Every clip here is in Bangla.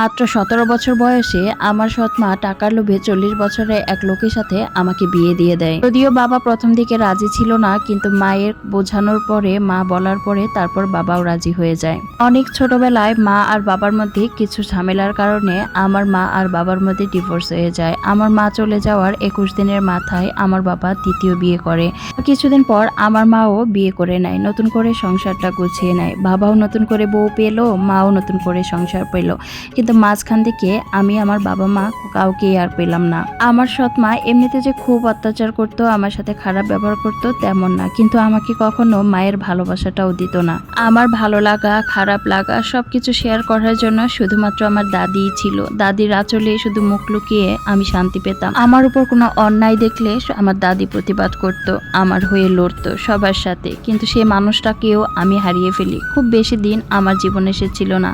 মাত্র সতেরো বছর বয়সে আমার সৎমা টাকার লোভে চল্লিশ বছরে এক লোকের সাথে আমাকে বিয়ে দিয়ে দেয়। যদিও বাবা প্রথম দিকে রাজি ছিল না, কিন্তু মায়ের বোঝানোর পরে মা বলার পরে তারপর বাবাও রাজি হয়ে যায়। অনেক ছোটবেলায় মা আর বাবার মধ্যে কিছু ঝামেলার কারণে আমার মা আর বাবার মধ্যে ডিভোর্স হয়ে যায়। আমার মা চলে যাওয়ার একুশ দিনের মাথায় আমার বাবা দ্বিতীয় বিয়ে করে। কিছুদিন পর আমার মাও বিয়ে করে নেয়, নতুন করে সংসারটা গুছিয়ে নেয়। বাবাও নতুন করে বউ পেল, মাও নতুন করে সংসার পেল। কিন্তু মাঝখান থেকে আমি আমার বাবা মা কাউকে আর পেলাম না। আমার সৎ মা এমনিতে যে খুব অত্যাচার করতো, আমার সাথে খারাপ ব্যবহার করতো তেমন না, কিন্তু আমাকে কখনো মায়ের ভালোবাসাটাও দিত না। আমার ভালো লাগা, খারাপ লাগা সবকিছু শেয়ার করার জন্য শুধুমাত্র আমার দাদিই ছিল। দাদির আঁচলে শুধু মুখ লুকিয়ে আমি শান্তি পেতাম। আমার উপর কোনো অন্যায় দেখলে আমার দাদি প্রতিবাদ করত, আমার হয়ে লড়তো সবার সাথে। কিন্তু সে মানুষটাকেও আমি হারিয়ে ফেলি। খুব বেশি দিন আমার জীবনে সে ছিল না।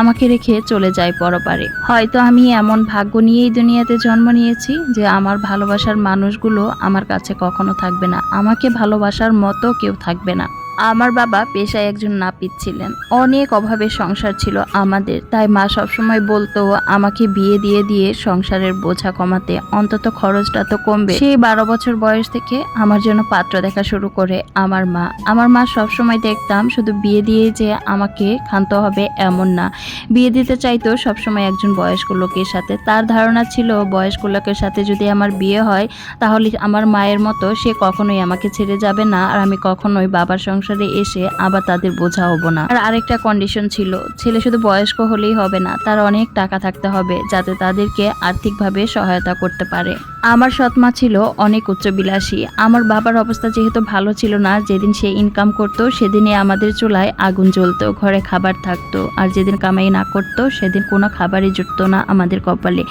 আমাকে রেখে চলে যায় পরপারে। হয়তো আমি এমন ভাগ্য নিয়েই দুনিয়াতে জন্ম নিয়েছি যে আমার ভালোবাসার মানুষগুলো আমার কাছে কখনো থাকবে না। আমাকে ভালোবাসার মতো কেউ থাকবে না। আমার বাবা পেশায় একজন নাপিত ছিলেন। অনেক অভাবের সংসার ছিল আমাদের, তাই মা সবসময় বলতো, আমাকে বিয়ে দিয়ে দিয়ে সংসারের বোঝা কমাতে, অন্তত খরচটা তো কমবে। সেই বারো বছর বয়স থেকে আমার জন্য পাত্র দেখা শুরু করে আমার মা। আমার মা সবসময় দেখতাম শুধু বিয়ে দিয়ে যে আমাকে ক্ষান্ত হবে এমন না। বিয়ে দিতে চাইতো সবসময় একজন বয়স্ক লোকের সাথে। তার ধারণা ছিল, বয়স্ক লোকের সাথে যদি আমার বিয়ে হয়, তাহলে আমার মায়ের মতো সে কখনোই আমাকে ছেড়ে যাবে না, আর আমি কখনোই বাবার সংসারে এসে আবার তাদের বোঝা হব না। আর আরেকটা কন্ডিশন ছিল, ছেলে শুধু বয়স্ক হলেই হবে না, তার অনেক টাকা থাকতে হবে, যাতে তাদেরকে আর্থিকভাবে সহায়তা করতে পারে। আমার সৎমা ছিল অনেক উচ্চবিলাসী, আমার বাবার অবস্থা যেহেতু ভালো ছিল না, যেদিন সে ইনকাম করতো, সেদিনে আমাদের চুলায় আগুন জ্বলতো, ঘরে খাবার থাকতো, আর যেদিন কামাই না করতো, সেদিন কোনো খাবারই জুটতো না আমাদের কপালে।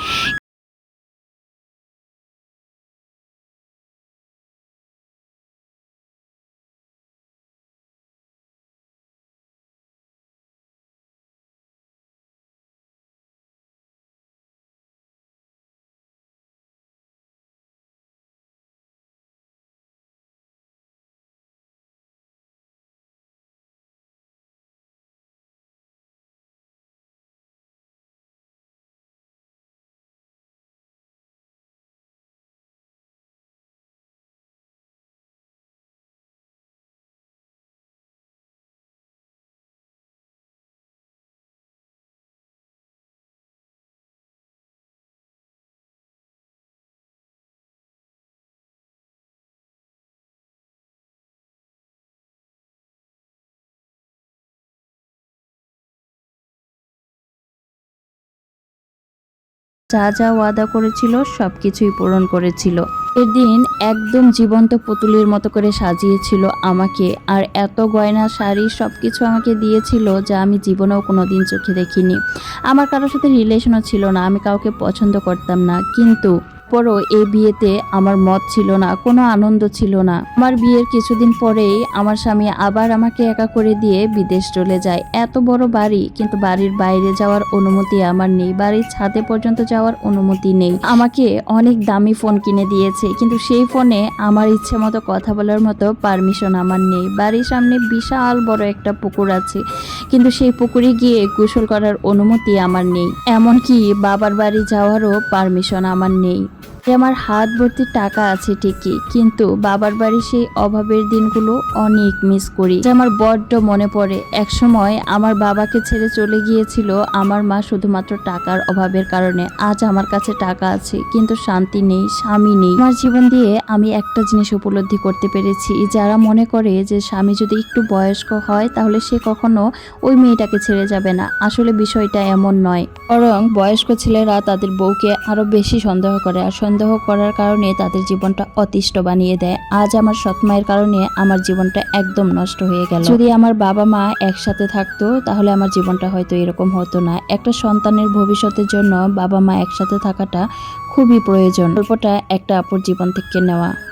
যা যা ওয়াদা করেছিল সবকিছুই পূরণ করেছিল। এদিন একদম জীবন্ত পুতুলের মতো করে সাজিয়েছিল আমাকে, আর এত গয়না, শাড়ি সব কিছু আমাকে দিয়েছিল যা আমি জীবনেও কোনো দিন চোখে দেখিনি। আমার কারোর সাথে রিলেশনও ছিল না, আমি কাউকে পছন্দ করতাম না, কিন্তু পরও এই বিয়েতে আমার মত ছিল না, কোনো আনন্দ ছিল না। আমার বিয়ের কিছুদিন পরেই আমার স্বামী আবার আমাকে একা করে দিয়ে বিদেশ চলে যায়। এত বড় বাড়ি, কিন্তু বাড়ির বাইরে যাওয়ার অনুমতি আমার নেই। বাড়ির ছাদে পর্যন্ত যাওয়ার অনুমতি নেই। আমাকে অনেক দামি ফোন কিনে দিয়েছে, কিন্তু সেই ফোনে আমার ইচ্ছে মতো কথা বলার মতো পারমিশন আমার নেই। বাড়ির সামনে বিশাল বড় একটা পুকুর আছে, কিন্তু সেই পুকুরে গিয়ে গোসল করার অনুমতি আমার নেই। এমনকি বাবার বাড়ি যাওয়ারও পারমিশন আমার নেই। আমার হাত ভর্তি টাকা আছে ঠিকই, কিন্তু বাবার বাড়ি সেই অভাবের দিনগুলো অনেক মিস করি। যে আমার বড্ড মনে পড়ে। একসময় আমার বাবাকে ছেড়ে চলে গিয়েছিল আমার মা শুধুমাত্র টাকার অভাবের কারণে। আজ আমার কাছে টাকা আছে, কিন্তু শান্তি নেই, স্বামী নেই। আমার জীবন দিয়ে আমি একটা জিনিস উপলব্ধি করতে পেরেছি। যারা মনে করে যে স্বামী যদি একটু বয়স্ক হয়, তাহলে সে কখনো ওই মেয়েটাকে ছেড়ে যাবে না। আসলে বিষয়টা এমন নয়। বরং বয়স্ক ছেলেরা তাদের বউকে আরও বেশি সন্দেহ করে। আর সন্দেহ করার কারণে তাদের জীবনটা অতিষ্ঠ বানিয়ে দেয়। আজ আমার সৎমায়ের কারণে আমার জীবনটা একদম নষ্ট হয়ে গেল। যদি আমার বাবা মা একসাথে থাকতো, তাহলে আমার জীবনটা হয়তো এরকম হতো না। একটা সন্তানের ভবিষ্যতের জন্য বাবা মা একসাথে থাকাটা খুবই প্রয়োজন। গল্পটা একটা আপুর জীবন থেকে নেওয়া।